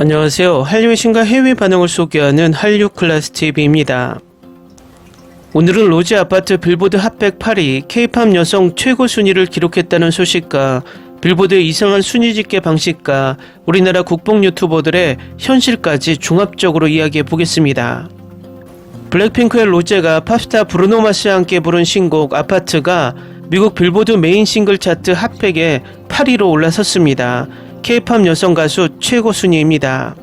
안녕하세요. 한류의 신과 해외 반응을 소개하는 한류 클래스 TV입니다. 오늘은 로제 아파트 빌보드 핫백 8위 K-팝 여성 최고 순위를 기록했다는 소식과 빌보드의 이상한 순위 집계 방식과 우리나라 국뽕 유튜버들의 현실까지 종합적으로 이야기해 보겠습니다. 블랙핑크의 로제가 팝스타 브루노 마스와 함께 부른 신곡 아파트가 미국 빌보드 메인 싱글 차트 핫백에 8위로 올라섰습니다. K-팝 여성 가수 최고 순위입니다.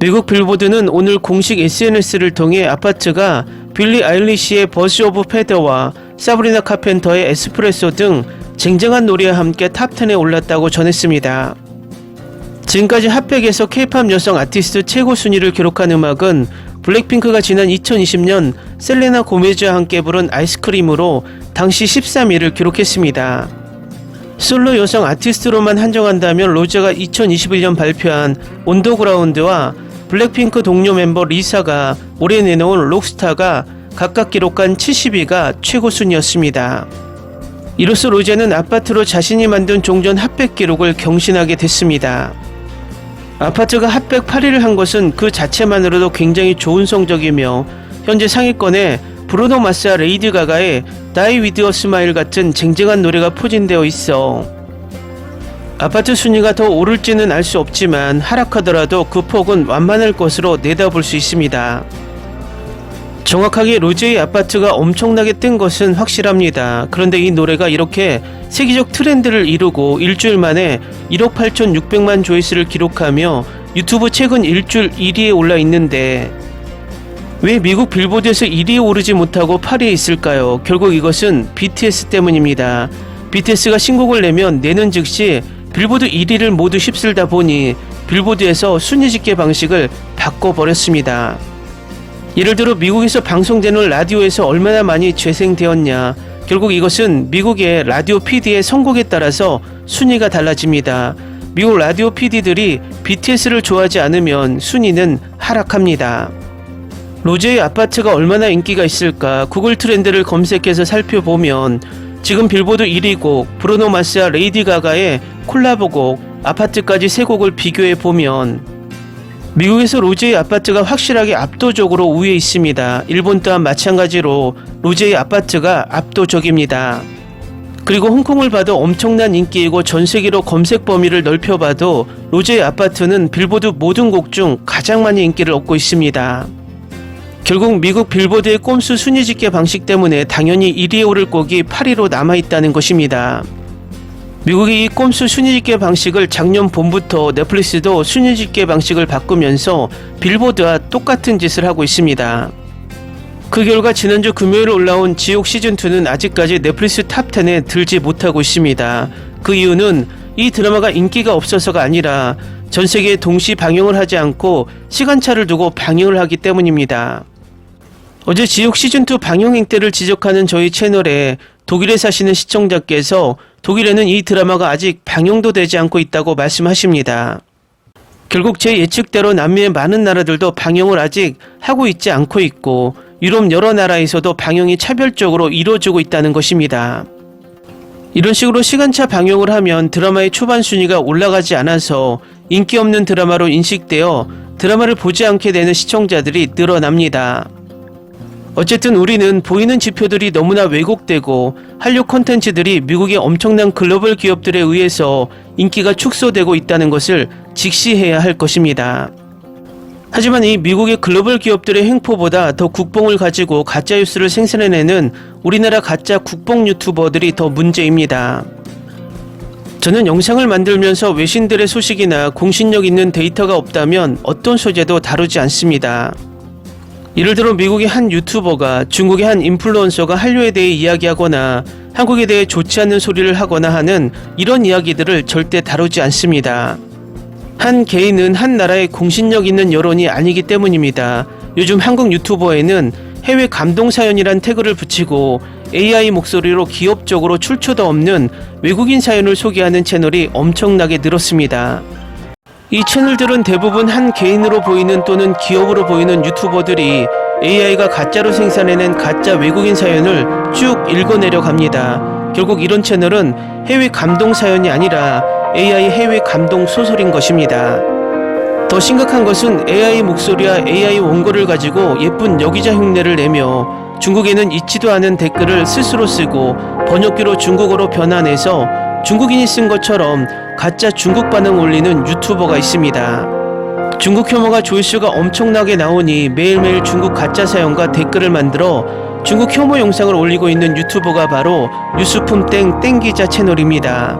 미국 빌보드는 오늘 공식 SNS를 통해 아파트가 빌리 아일리시의 버스 오브 페더와 사브리나 카펜터의 에스프레소 등 쟁쟁한 노래와 함께 탑10에 올랐다고 전했습니다. 지금까지 핫백에서 K-팝 여성 아티스트 최고 순위를 기록한 음악은 블랙핑크가 지난 2020년 셀레나 고메즈와 함께 부른 아이스크림으로 당시 13위를 기록했습니다. 솔로 여성 아티스트로만 한정한다면 로제가 2021년 발표한 온더그라운드와 블랙핑크 동료 멤버 리사가 올해 내놓은 록스타가 각각 기록한 70위가 최고 순위였습니다. 이로써 로제는 아파트로 자신이 만든 종전 핫백 기록을 경신하게 됐습니다. 아파트가 핫백 8위를 한 것은 그 자체만으로도 굉장히 좋은 성적이며 현재 상위권에 브루노 마스와 레이디 가가의 다이 위드 어 스마일 같은 쟁쟁한 노래가 포진되어 있어 아파트 순위가 더 오를지는 알 수 없지만 하락하더라도 그 폭은 완만할 것으로 내다볼 수 있습니다. 정확하게 로제의 아파트가 엄청나게 뜬 것은 확실합니다. 그런데 이 노래가 이렇게 세계적 트렌드를 이루고 일주일 만에 1억 8,600만 조회수를 기록하며 유튜브 최근 일주일 1위에 올라 있는데 왜 미국 빌보드에서 1위에 오르지 못하고 8위에 있을까요? 결국 이것은 BTS 때문입니다. BTS가 신곡을 내면 내는 즉시 빌보드 1위를 모두 휩쓸다 보니 빌보드에서 순위 집계 방식을 바꿔버렸습니다. 예를 들어 미국에서 방송되는 라디오에서 얼마나 많이 재생되었냐. 결국 이것은 미국의 라디오 PD의 선곡에 따라서 순위가 달라집니다. 미국 라디오 PD들이 BTS를 좋아하지 않으면 순위는 하락합니다. 로제의 아파트가 얼마나 인기가 있을까 구글 트렌드를 검색해서 살펴보면 지금 빌보드 1위 곡 브루노 마스와 레이디 가가의 콜라보곡 아파트까지 세 곡을 비교해 보면 미국에서 로제의 아파트가 확실하게 압도적으로 우위에 있습니다. 일본 또한 마찬가지로 로제의 아파트가 압도적입니다. 그리고 홍콩을 봐도 엄청난 인기이고 전 세계로 검색 범위를 넓혀봐도 로제의 아파트는 빌보드 모든 곡 중 가장 많이 인기를 얻고 있습니다. 결국 미국 빌보드의 꼼수 순위 집계 방식 때문에 당연히 1위에 오를 곡이 8위로 남아있다는 것입니다. 미국이 이 꼼수 순위 집계 방식을 작년 봄부터 넷플릭스도 순위 집계 방식을 바꾸면서 빌보드와 똑같은 짓을 하고 있습니다. 그 결과 지난주 금요일 올라온 지옥 시즌2는 아직까지 넷플릭스 탑10에 들지 못하고 있습니다. 그 이유는 이 드라마가 인기가 없어서가 아니라 전 세계에 동시 방영을 하지 않고 시간차를 두고 방영을 하기 때문입니다. 어제 지옥 시즌2 방영 행태를 지적하는 저희 채널에 독일에 사시는 시청자께서 독일에는 이 드라마가 아직 방영도 되지 않고 있다고 말씀하십니다. 결국 제 예측대로 남미의 많은 나라들도 방영을 아직 하고 있지 않고 있고 유럽 여러 나라에서도 방영이 차별적으로 이루어지고 있다는 것입니다. 이런 식으로 시간차 방영을 하면 드라마의 초반 순위가 올라가지 않아서 인기 없는 드라마로 인식되어 드라마를 보지 않게 되는 시청자들이 늘어납니다. 어쨌든 우리는 보이는 지표들이 너무나 왜곡되고 한류 콘텐츠들이 미국의 엄청난 글로벌 기업들에 의해서 인기가 축소되고 있다는 것을 직시해야 할 것입니다. 하지만 이 미국의 글로벌 기업들의 횡포보다 더 국뽕을 가지고 가짜 뉴스를 생산해내는 우리나라 가짜 국뽕 유튜버들이 더 문제입니다. 저는 영상을 만들면서 외신들의 소식이나 공신력 있는 데이터가 없다면 어떤 소재도 다루지 않습니다. 예를 들어 미국의 한 유튜버가 중국의 한 인플루언서가 한류에 대해 이야기하거나 한국에 대해 좋지 않는 소리를 하거나 하는 이런 이야기들을 절대 다루지 않습니다. 한 개인은 한 나라의 공신력 있는 여론이 아니기 때문입니다. 요즘 한국 유튜버에는 해외 감동 사연이란 태그를 붙이고 AI 목소리로 기업적으로 출처도 없는 외국인 사연을 소개하는 채널이 엄청나게 늘었습니다. 이 채널들은 대부분 한 개인으로 보이는 또는 기업으로 보이는 유튜버들이 AI가 가짜로 생산해낸 가짜 외국인 사연을 쭉 읽어내려 갑니다. 결국 이런 채널은 해외 감동 사연이 아니라 AI 해외 감동 소설인 것입니다. 더 심각한 것은 AI 목소리와 AI 원고를 가지고 예쁜 여기자 흉내를 내며 중국에는 있지도 않은 댓글을 스스로 쓰고 번역기로 중국어로 변환해서 중국인이 쓴 것처럼 가짜 중국 반응 올리는 유튜버가 있습니다. 중국 혐오가 조회수가 엄청나게 나오니 매일매일 중국 가짜 사연과 댓글을 만들어 중국 혐오 영상을 올리고 있는 유튜버가 바로 뉴스품 땡 땡기자 채널입니다.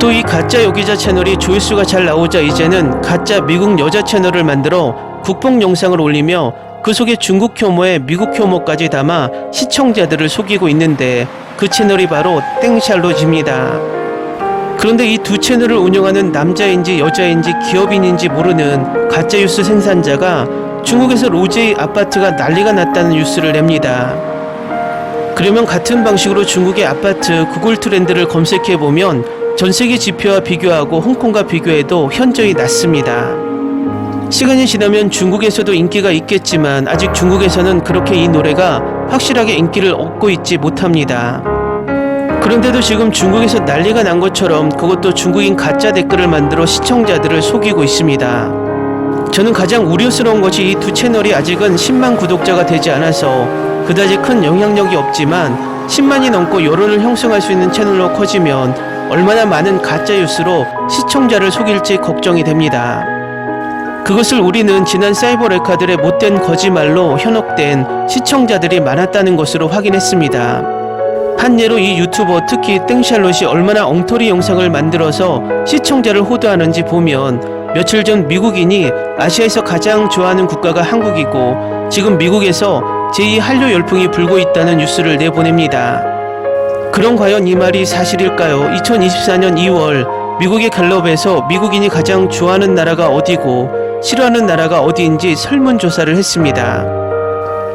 또 이 가짜 여기자 채널이 조회수가 잘 나오자 이제는 가짜 미국 여자 채널을 만들어 국뽕 영상을 올리며 그 속에 중국 혐오에 미국 혐오까지 담아 시청자들을 속이고 있는데 그 채널이 바로 땡샬롯입니다. 그런데 이 두 채널을 운영하는 남자인지 여자인지 기업인인지 모르는 가짜뉴스 생산자가 중국에서 로제이 아파트가 난리가 났다는 뉴스를 냅니다. 그러면 같은 방식으로 중국의 아파트 구글 트렌드를 검색해 보면 전 세계 지표와 비교하고 홍콩과 비교해도 현저히 낮습니다. 시간이 지나면 중국에서도 인기가 있겠지만 아직 중국에서는 그렇게 이 노래가 확실하게 인기를 얻고 있지 못합니다. 그런데도 지금 중국에서 난리가 난 것처럼 그것도 중국인 가짜 댓글을 만들어 시청자들을 속이고 있습니다. 저는 가장 우려스러운 것이 이 두 채널이 아직은 10만 구독자가 되지 않아서 그다지 큰 영향력이 없지만 10만이 넘고 여론을 형성할 수 있는 채널로 커지면 얼마나 많은 가짜 뉴스로 시청자를 속일지 걱정이 됩니다. 그것을 우리는 지난 사이버 레카들의 못된 거짓말로 현혹된 시청자들이 많았다는 것으로 확인했습니다. 한 예로 이 유튜버 특히 땡샬롯이 얼마나 엉터리 영상을 만들어서 시청자를 호도하는지 보면 며칠 전 미국인이 아시아에서 가장 좋아하는 국가가 한국이고 지금 미국에서 제2 한류 열풍이 불고 있다는 뉴스를 내보냅니다. 그럼 과연 이 말이 사실일까요? 2024년 2월 미국의 갤럽에서 미국인이 가장 좋아하는 나라가 어디고 싫어하는 나라가 어디인지 설문조사를 했습니다.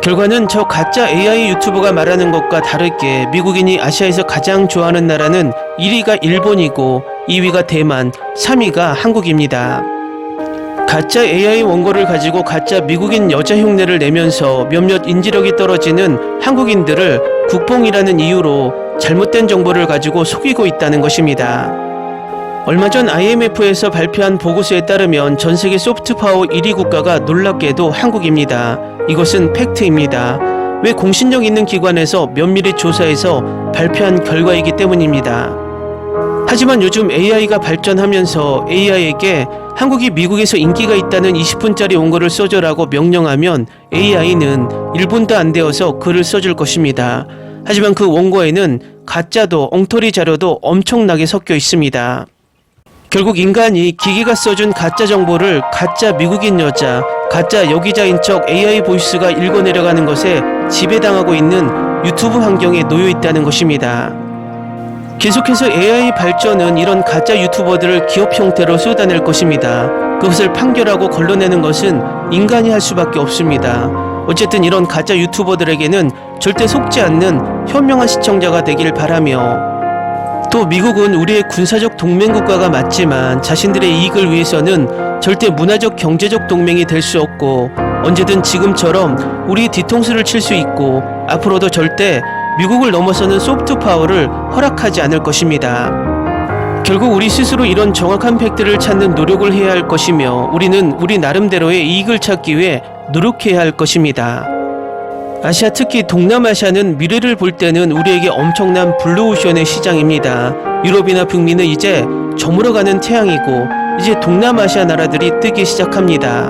결과는 저 가짜 AI 유튜버가 말하는 것과 다르게 미국인이 아시아에서 가장 좋아하는 나라는 1위가 일본이고 2위가 대만, 3위가 한국입니다. 가짜 AI 원고를 가지고 가짜 미국인 여자 흉내를 내면서 몇몇 인지력이 떨어지는 한국인들을 국뽕이라는 이유로 잘못된 정보를 가지고 속이고 있다는 것입니다. 얼마 전 IMF에서 발표한 보고서에 따르면 전 세계 소프트 파워 1위 국가가 놀랍게도 한국입니다. 이것은 팩트입니다. 왜 공신력 있는 기관에서 면밀히 조사해서 발표한 결과이기 때문입니다. 하지만 요즘 AI가 발전하면서 AI에게 한국이 미국에서 인기가 있다는 20분짜리 원고를 써줘라고 명령하면 AI는 1분도 안 되어서 글을 써줄 것입니다. 하지만 그 원고에는 가짜도 엉터리 자료도 엄청나게 섞여 있습니다. 결국 인간이 기계가 써준 가짜 정보를 가짜 미국인 여자, 가짜 여기자인 척 AI 보이스가 읽어 내려가는 것에 지배당하고 있는 유튜브 환경에 놓여 있다는 것입니다. 계속해서 AI 발전은 이런 가짜 유튜버들을 기업 형태로 쏟아낼 것입니다. 그것을 판결하고 걸러내는 것은 인간이 할 수밖에 없습니다. 어쨌든 이런 가짜 유튜버들에게는 절대 속지 않는 현명한 시청자가 되길 바라며 또 미국은 우리의 군사적 동맹국가가 맞지만 자신들의 이익을 위해서는 절대 문화적 경제적 동맹이 될 수 없고 언제든 지금처럼 우리 뒤통수를 칠 수 있고 앞으로도 절대 미국을 넘어서는 소프트 파워를 허락하지 않을 것입니다. 결국 우리 스스로 이런 정확한 팩트를 찾는 노력을 해야 할 것이며 우리는 우리 나름대로의 이익을 찾기 위해 노력해야 할 것입니다. 아시아 특히 동남아시아는 미래를 볼 때는 우리에게 엄청난 블루오션의 시장입니다. 유럽이나 북미는 이제 저물어가는 태양이고 이제 동남아시아 나라들이 뜨기 시작합니다.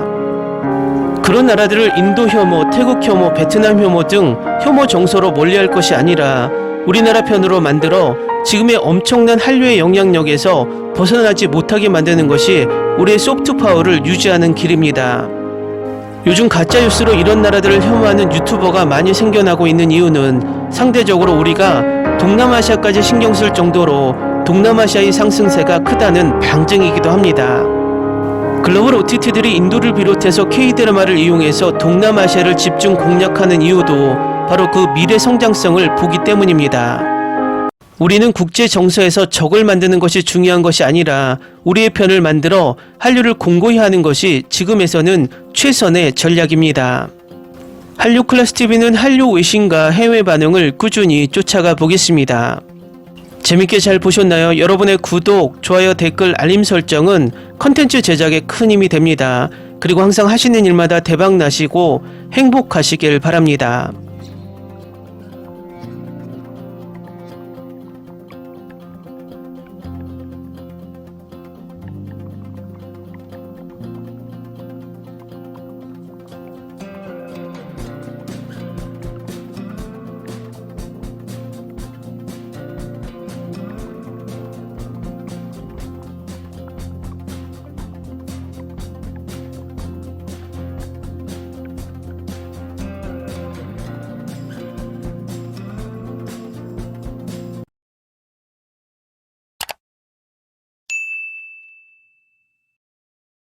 그런 나라들을 인도 혐오, 태국 혐오, 베트남 혐오 등 혐오 정서로 멀리할 것이 아니라 우리나라 편으로 만들어 지금의 엄청난 한류의 영향력에서 벗어나지 못하게 만드는 것이 우리의 소프트 파워를 유지하는 길입니다. 요즘 가짜 뉴스로 이런 나라들을 혐오하는 유튜버가 많이 생겨나고 있는 이유는 상대적으로 우리가 동남아시아까지 신경 쓸 정도로 동남아시아의 상승세가 크다는 방증이기도 합니다. 글로벌 OTT들이 인도를 비롯해서 K-드라마를 이용해서 동남아시아를 집중 공략하는 이유도 바로 그 미래 성장성을 보기 때문입니다. 우리는 국제 정서에서 적을 만드는 것이 중요한 것이 아니라 우리의 편을 만들어 한류를 공고히 하는 것이 지금에서는 최선의 전략입니다. 한류 클래스 TV는 한류 외신과 해외 반응을 꾸준히 쫓아가 보겠습니다. 재밌게 잘 보셨나요? 여러분의 구독, 좋아요, 댓글, 알림 설정은 컨텐츠 제작에 큰 힘이 됩니다. 그리고 항상 하시는 일마다 대박 나시고 행복하시길 바랍니다.